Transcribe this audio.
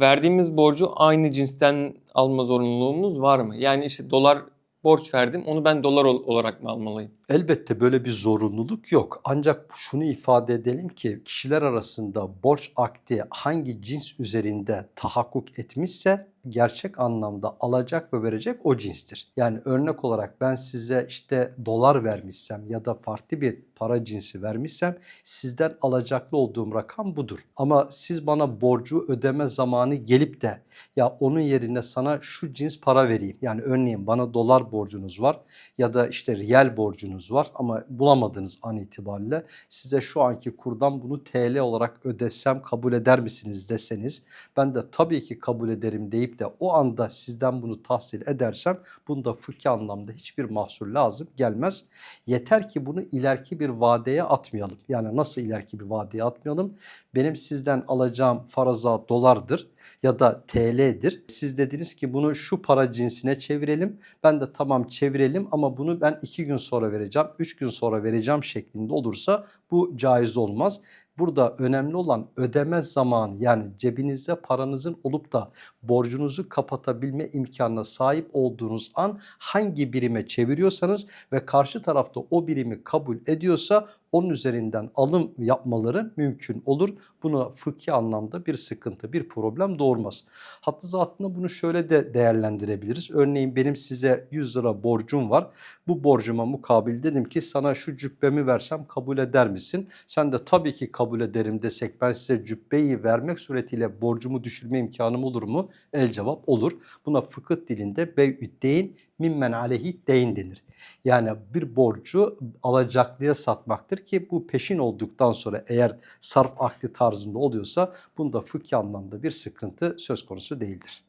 verdiğimiz borcu aynı cinsten alma zorunluluğumuz var mı? Yani işte dolar borç verdim onu ben dolar ol- olarak mı almalıyım? Elbette böyle bir zorunluluk yok. Ancak şunu ifade edelim ki kişiler arasında borç akdi hangi cins üzerinde tahakkuk etmişse gerçek anlamda alacak ve verecek o cinstir. Yani örnek olarak ben size işte dolar vermişsem ya da farklı bir para cinsi vermişsem sizden alacaklı olduğum rakam budur. Ama siz bana borcu ödeme zamanı gelip de ya onun yerine sana şu cins para vereyim. Yani örneğin bana dolar borcunuz var ya da işte riyal borcunuz var ama bulamadınız an itibariyle size şu anki kurdan bunu TL olarak ödesem kabul eder misiniz deseniz ben de tabii ki kabul ederim deyip de o anda sizden bunu tahsil edersem bunda fıkhi anlamda hiçbir mahsur lazım gelmez. Yeter ki bunu ileriki bir vadeye atmayalım. Yani nasıl ileriki bir vadeye atmayalım? Benim sizden alacağım faraza dolardır ya da TL'dir. Siz dediniz ki bunu şu para cinsine çevirelim. Ben de tamam çevirelim ama bunu ben iki gün sonra vereceğim, üç gün sonra vereceğim şeklinde olursa bu caiz olmaz. Burada önemli olan ödeme zamanı yani cebinizde paranızın olup da borcunuzu kapatabilme imkanına sahip olduğunuz an hangi birime çeviriyorsanız ve karşı tarafta o birimi kabul ediyorsa onun üzerinden alım yapmaları mümkün olur. Buna fıkhi anlamda bir sıkıntı, bir problem doğurmaz. Hatta zatında bunu şöyle de değerlendirebiliriz. Örneğin benim size 100 lira borcum var. Bu borcuma mukabil dedim ki sana şu cübbemi versem kabul eder misin? Sen de tabii ki kabul ederim desek ben size cübbeyi vermek suretiyle borcumu düşürme imkanım olur mu? El cevap olur. Buna fıkıh dilinde bey'üddeyn mimmen aleyhi deyn denir. Yani bir borcu alacaklıya satmaktır ki bu peşin olduktan sonra eğer sarf akdi tarzında oluyorsa bunda fıkhi anlamda bir sıkıntı söz konusu değildir.